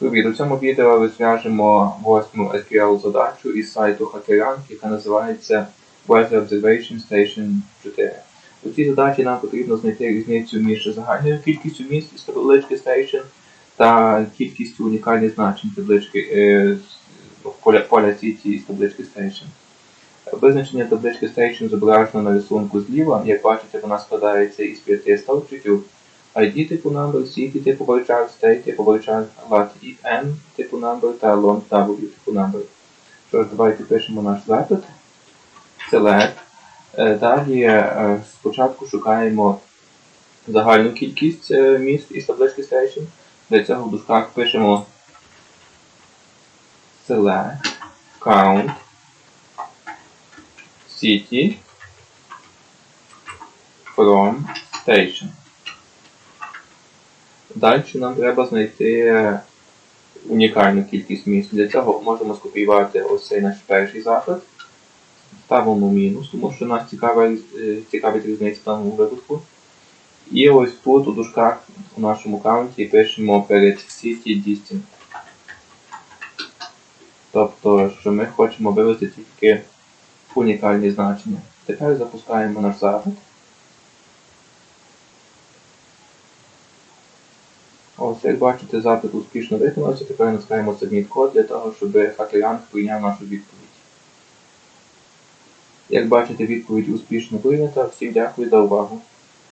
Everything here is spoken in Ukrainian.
Привіт, у цьому відео розв'яжемо восьму SQL задачу із сайту HackerRank, яка називається Weather Observation Station 4. У цій задачі нам потрібно знайти різницю між загальною кількістю місць із таблички Station та кількістю унікальних значень таблички е, поля, поля City із таблички Station. Визначення таблички Station зображено на рисунку зліва. Як бачите, вона складається із п'яти стовпчиків. ID типу number, city типу varchar, state типу varchar, lat і n типу number та long w типу number. Що ж, давайте пишемо наш запит. Select. Далі спочатку шукаємо загальну кількість міст із таблички station. Для цього в дужках пишемо select count city from station. Далі нам треба знайти унікальну кількість місць. Для цього можемо скопіювати ось цей наш перший запит. Ставимо мінус, тому що нас цікавить, е, цікавить різниця в даному випадку. І ось тут у дужках у нашому каунті пишемо перед city distant. Тобто, що ми хочемо вивести тільки унікальні значення. Тепер запускаємо наш запит. Ось, як бачите, запит успішно виконався, тепер натискаємо Submit код для того, щоб HackerRank прийняв нашу відповідь. Як бачите, відповідь успішно прийнята. Всім дякую за увагу.